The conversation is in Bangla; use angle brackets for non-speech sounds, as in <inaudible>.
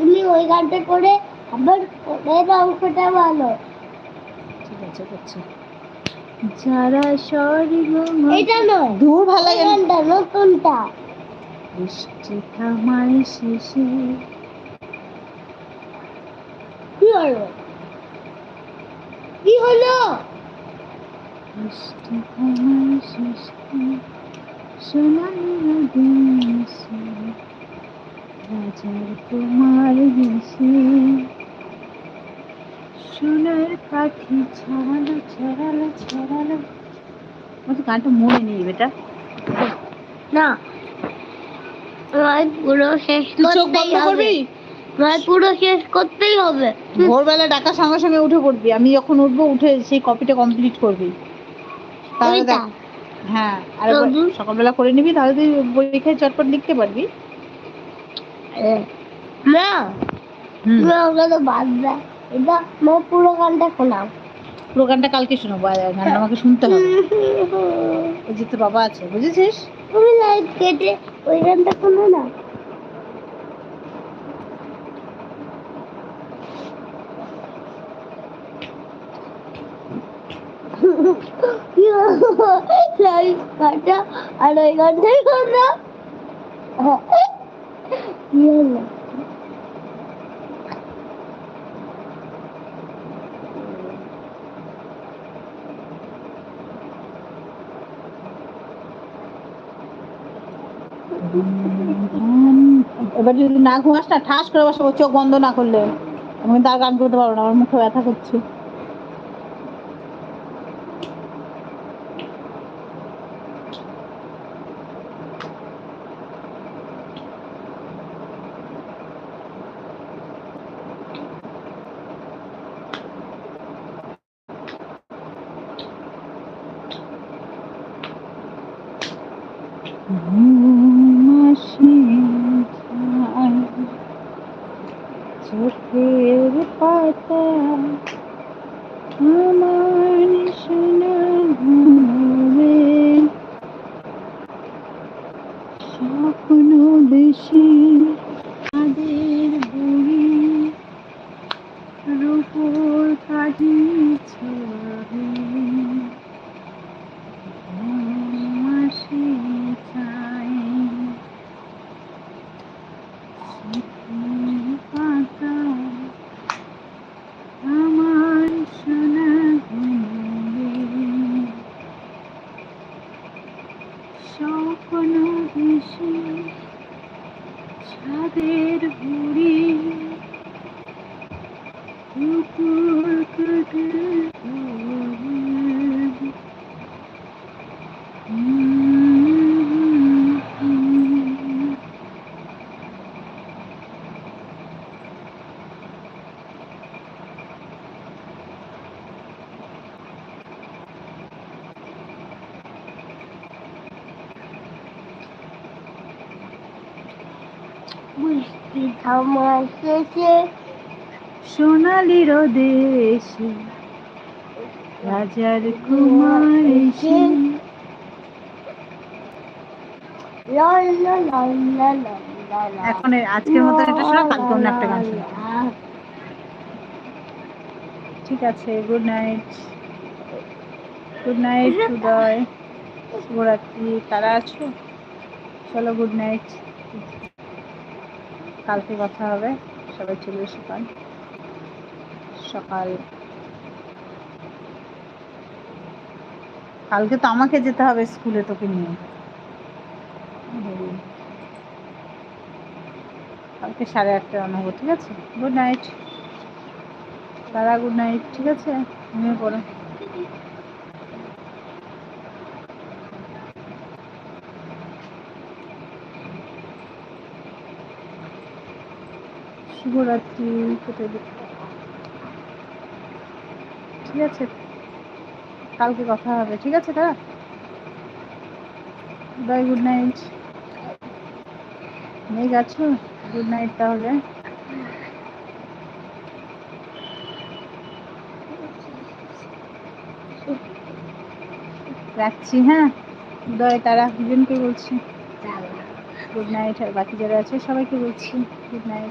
তুমি ওই গানটা করে আবার পরের অঙ্কটা বলো ঠিক আছে করছি। যারা স্বর্গ এটা নয় দূর ভালো লাগে গানটা নতুনটা। বৃষ্টি থামায় শেষে। কি হলো? কি হলো? বৃষ্টি থামায় শেষে। সোনালি দেশে রাজার কুমার বেশে সোনার পাখি ছড়ালো ছড়ালো ছড়ালো। তো গানটা মনে নেই বেটা। না। পুরো শেষ করতেই হবে। পুরো শেষ করতেই হবে। ভোরবেলা ডাকার সঙ্গে সঙ্গে উঠে পড়বি। আমি যখন উঠবো উঠে সেই কপিটা কমপ্লিট করবি। তাহলে দেখ। হ্যাঁ আর সকালবেলা করে নিবি তাহলে তুই পরীক্ষায় চটপট লিখতে পারবি। ওগুলো তো বাদ দেয় এটা পুরো গানটা শোনাও। পুরো গানটা কালকে শোনাবো আর গানটা আমাকে শুনতে হবে। <laughs> ওই যে তোর বাবা আছে বুঝেছিস? তুমি লাইট কেটে ওই গানটা শোনো না। <laughs> লাইট কাটা আর ওই গানটাই শোনো। <laughs> এবার যদি না ঘুমাস না ঠাস করে বসাবো চোখ বন্ধ না করলে। আমি আর গান করতে পারব না, আমার মুখে ব্যথা করছে। she ছাদের বুড়ি কুকুর কুকুর। বৃষ্টি থামার শেষে সোনালি রাজার কুমার এসে এখন আজকের মতো শোনা, কালকে অন্য একটা গান শোনা। ঠিক আছে good night good night Uday. শুভরাত্রি, তারা আছো? চলো গুড নাইট কালকে কথা হবে। সবাই চলে এসো কাল। সকাল। কালকে তো আমাকে যেতে হবে স্কুলে তোকে নিয়ে। কালকে সাড়ে আটটা আটটায় অন্য ঠিক আছে? Good night Tara good night ঠিক আছে? ঘুমিয়ে পড়ো। শুভরাত্রি কেটে। ঠিক আছে, কালকে কথা হবে, ঠিক আছে তারা বাই, গুড নাইট। মেঘ আছো? গুড নাইট তাহলে। রাখছি হ্যাঁ? উদয় তারা, দুজনকে বলছি। গুড নাইট, আর বাকি যারা আছে, সবাইকে বলছি, গুড নাইট।